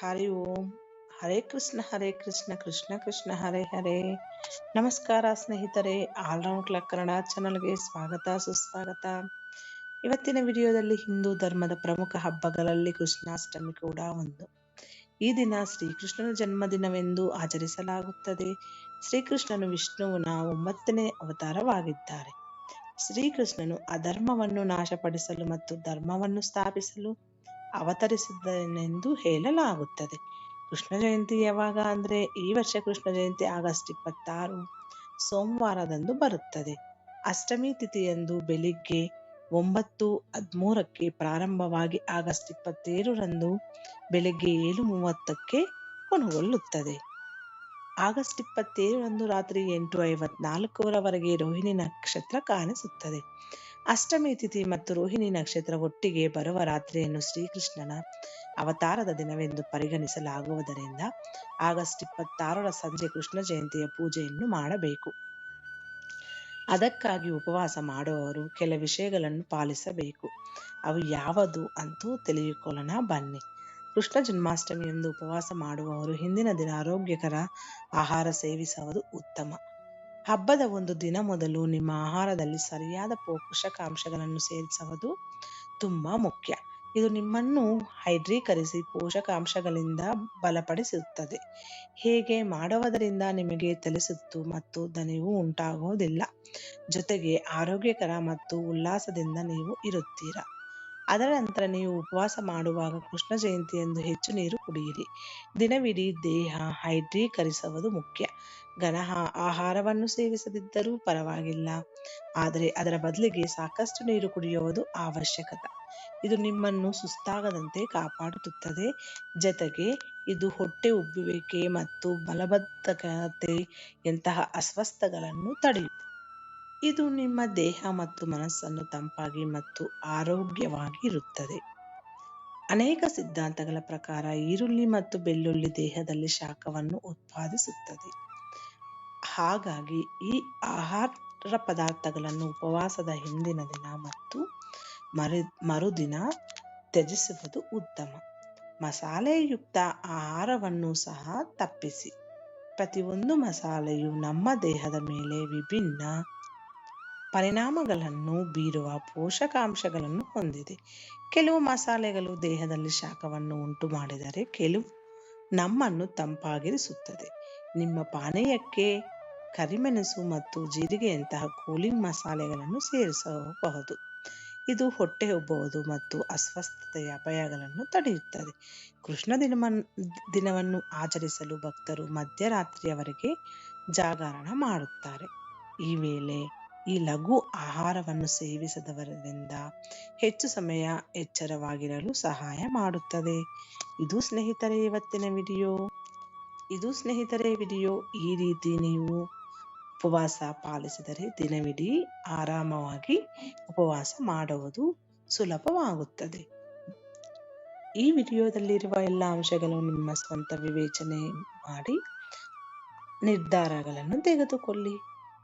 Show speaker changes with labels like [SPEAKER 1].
[SPEAKER 1] ಹರಿ ಓಂ. ಹರೇ ಕೃಷ್ಣ ಹರೇ ಕೃಷ್ಣ ಕೃಷ್ಣ ಕೃಷ್ಣ, ಹರೇ ಹರೇ. ನಮಸ್ಕಾರ ಸ್ನೇಹಿತರೆ, all-round clock Kannada ಚಾನಲ್ಗೆ ಸ್ವಾಗತ, ಸುಸ್ವಾಗತ. ಇವತ್ತಿನ ವಿಡಿಯೋದಲ್ಲಿ ಹಿಂದೂ ಧರ್ಮದ ಪ್ರಮುಖ ಹಬ್ಬಗಳಲ್ಲಿ ಕೃಷ್ಣಾಷ್ಟಮಿ ಕೂಡ ಒಂದು. ಈ ದಿನ ಶ್ರೀಕೃಷ್ಣನ ಜನ್ಮದಿನವೆಂದು ಆಚರಿಸಲಾಗುತ್ತದೆ. ಶ್ರೀಕೃಷ್ಣನು ವಿಷ್ಣುವಿನ ಒಂಬತ್ತನೇ ಅವತಾರವಾಗಿದ್ದಾರೆ. ಶ್ರೀಕೃಷ್ಣನು ಅಧರ್ಮವನ್ನು ನಾಶಪಡಿಸಲು ಮತ್ತು ಧರ್ಮವನ್ನು ಸ್ಥಾಪಿಸಲು ಅವತರಿಸಿದನೆಂದು ಹೇಳಲಾಗುತ್ತದೆ. ಕೃಷ್ಣ ಜಯಂತಿ ಯಾವಾಗ ಅಂದ್ರೆ ಈ ವರ್ಷ ಕೃಷ್ಣ ಜಯಂತಿ ಆಗಸ್ಟ್ ಇಪ್ಪತ್ತಾರು ಸೋಮವಾರದಂದು ಬರುತ್ತದೆ. ಅಷ್ಟಮಿ ತಿಥಿಯಂದು ಬೆಳಿಗ್ಗೆ ಒಂಬತ್ತು ಹದಿಮೂರಕ್ಕೆ ಪ್ರಾರಂಭವಾಗಿ ಆಗಸ್ಟ್ ಇಪ್ಪತ್ತೇಳರಂದು ಬೆಳಿಗ್ಗೆ ಏಳು ಮೂವತ್ತಕ್ಕೆ ಕೊನೆಗೊಳ್ಳುತ್ತದೆ. ಆಗಸ್ಟ್ ಇಪ್ಪತ್ತೇಳರಂದು ರಾತ್ರಿ ಎಂಟು ಐವತ್ನಾಲ್ಕರವರೆಗೆ ರೋಹಿಣಿ ನಕ್ಷತ್ರ ಕಾಣಿಸುತ್ತದೆ. ಅಷ್ಟಮಿ ತಿಥಿ ಮತ್ತು ರೋಹಿಣಿ ನಕ್ಷತ್ರ ಒಟ್ಟಿಗೆ ಬರುವ ರಾತ್ರಿಯನ್ನು ಶ್ರೀಕೃಷ್ಣನ ಅವತಾರದ ದಿನವೆಂದು ಪರಿಗಣಿಸಲಾಗುವುದರಿಂದ ಆಗಸ್ಟ್ ಇಪ್ಪತ್ತಾರರ ಸಂಜೆ ಕೃಷ್ಣ ಜಯಂತಿಯ ಪೂಜೆಯನ್ನು ಮಾಡಬೇಕು. ಅದಕ್ಕಾಗಿ ಉಪವಾಸ ಮಾಡುವವರು ಕೆಲ ವಿಷಯಗಳನ್ನು ಪಾಲಿಸಬೇಕು. ಅವು ಯಾವುದು ಅಂತೂ ತಿಳಿದುಕೊಳ್ಳೋಣ, ಬನ್ನಿ. ಕೃಷ್ಣ ಜನ್ಮಾಷ್ಟಮಿ ಎಂದು ಉಪವಾಸ ಮಾಡುವವರು ಹಿಂದಿನ ದಿನ ಆರೋಗ್ಯಕರ ಆಹಾರ ಸೇವಿಸುವುದು ಉತ್ತಮ. ಹಬ್ಬದ ಒಂದು ದಿನ ಮೊದಲು ನಿಮ್ಮ ಆಹಾರದಲ್ಲಿ ಸರಿಯಾದ ಪೋಷಕಾಂಶಗಳನ್ನು ಸೇರಿಸುವುದು ತುಂಬಾ ಮುಖ್ಯ. ಇದು ನಿಮ್ಮನ್ನು ಹೈಡ್ರೀಕರಿಸಿ ಪೋಷಕಾಂಶಗಳಿಂದ ಬಲಪಡಿಸುತ್ತದೆ. ಹೇಗೆ ಮಾಡುವುದರಿಂದ ನಿಮಗೆ ತಲೆಸುತ್ತು ಮತ್ತು ದಣಿವು ಉಂಟಾಗುವುದಿಲ್ಲ. ಜೊತೆಗೆ ಆರೋಗ್ಯಕರ ಮತ್ತು ಉಲ್ಲಾಸದಿಂದ ನೀವು ಇರುತ್ತೀರಾ? ಅದರ ನಂತರ ನೀವು ಉಪವಾಸ ಮಾಡುವಾಗ ಕೃಷ್ಣ ಜಯಂತಿಯಂದು ಹೆಚ್ಚು ನೀರು ಕುಡಿಯಿರಿ. ದಿನವಿಡೀ ದೇಹ ಹೈಡ್ರೀಕರಿಸುವುದು ಮುಖ್ಯ. ಘನ ಆಹಾರವನ್ನು ಸೇವಿಸದಿದ್ದರೂ ಪರವಾಗಿಲ್ಲ. ಆದರೆ ಅದರ ಬದಲಿಗೆ ಸಾಕಷ್ಟು ನೀರು ಕುಡಿಯುವುದು ಅವಶ್ಯಕತೆ. ಇದು ನಿಮ್ಮನ್ನು ಸುಸ್ತಾಗದಂತೆ ಕಾಪಾಡುತ್ತದೆ. ಜತೆಗೆ ಇದು ಹೊಟ್ಟೆ ಉಬ್ಬುವಿಕೆ ಮತ್ತು ಮಲಬದ್ಧತೆಯಂತಹ ಅಸ್ವಸ್ಥಗಳನ್ನು ತಡೆಯುತ್ತದೆ. ಇದು ನಿಮ್ಮ ದೇಹ ಮತ್ತು ಮನಸ್ಸನ್ನು ತಂಪಾಗಿ ಮತ್ತು ಆರೋಗ್ಯವಾಗಿ ಇರುತ್ತದೆ. ಅನೇಕ ಸಿದ್ಧಾಂತಗಳ ಪ್ರಕಾರ ಈರುಳ್ಳಿ ಮತ್ತು ಬೆಳ್ಳುಳ್ಳಿ ದೇಹದಲ್ಲಿ ಶಾಖವನ್ನು ಉತ್ಪಾದಿಸುತ್ತದೆ. ಹಾಗಾಗಿ ಈ ಆಹಾರ ಪದಾರ್ಥಗಳನ್ನು ಉಪವಾಸದ ಹಿಂದಿನ ದಿನ ಮತ್ತು ಮರು, ಮರುದಿನ ತ್ಯಜಿಸುವುದು ಉತ್ತಮ. ಮಸಾಲೆಯುಕ್ತ ಆಹಾರವನ್ನು ಸಹ ತಪ್ಪಿಸಿ. ಪ್ರತಿಯೊಂದು ಮಸಾಲೆಯು ನಮ್ಮ ದೇಹದ ಮೇಲೆ ವಿಭಿನ್ನ ಪರಿಣಾಮಗಳನ್ನು ಬೀರುವ ಪೋಷಕಾಂಶಗಳನ್ನು ಹೊಂದಿದೆ. ಕೆಲವು ಮಸಾಲೆಗಳು ದೇಹದಲ್ಲಿ ಶಾಖವನ್ನು ಉಂಟು ಮಾಡಿದರೆ ಕೆಲವು ನಮ್ಮನ್ನು ತಂಪಾಗಿರಿಸುತ್ತದೆ. ನಿಮ್ಮ ಪಾನೀಯಕ್ಕೆ ಕರಿಮೆಣಸು ಮತ್ತು ಜೀರಿಗೆಯಂತಹ ಕೂಲಿಂಗ್ ಮಸಾಲೆಗಳನ್ನು ಸೇರಿಸಬಹುದು. ಇದು ಹೊಟ್ಟೆ ಉಬ್ಬುವುದು ಮತ್ತು ಅಸ್ವಸ್ಥತೆಯ ಅಪಾಯಗಳನ್ನು ತಡೆಯುತ್ತದೆ. ಕೃಷ್ಣ ದಿನ ದಿನವನ್ನು ಆಚರಿಸಲು ಭಕ್ತರು ಮಧ್ಯರಾತ್ರಿಯವರೆಗೆ ಜಾಗರಣ ಮಾಡುತ್ತಾರೆ. ಈ ವೇಳೆ ಈ ಲಘು ಆಹಾರವನ್ನು ಸೇವಿಸದವರಿಂದ ಹೆಚ್ಚು ಸಮಯ ಎಚ್ಚರವಾಗಿರಲು ಸಹಾಯ ಮಾಡುತ್ತದೆ. ಇದು ಸ್ನೇಹಿತರೆ, ಇವತ್ತಿನ ವಿಡಿಯೋ. ಇದು ಸ್ನೇಹಿತರೆ, ವಿಡಿಯೋ. ಈ ರೀತಿ ನೀವು ಉಪವಾಸ ಪಾಲಿಸಿದರೆ ದಿನವಿಡೀ ಆರಾಮವಾಗಿ ಉಪವಾಸ ಮಾಡುವುದು ಸುಲಭವಾಗುತ್ತದೆ. ಈ ವಿಡಿಯೋದಲ್ಲಿರುವ ಎಲ್ಲ ಅಂಶಗಳು ನಿಮ್ಮ ಸ್ವಂತ ವಿವೇಚನೆ ಮಾಡಿ ನಿರ್ಧಾರಗಳನ್ನು ತೆಗೆದುಕೊಳ್ಳಿ.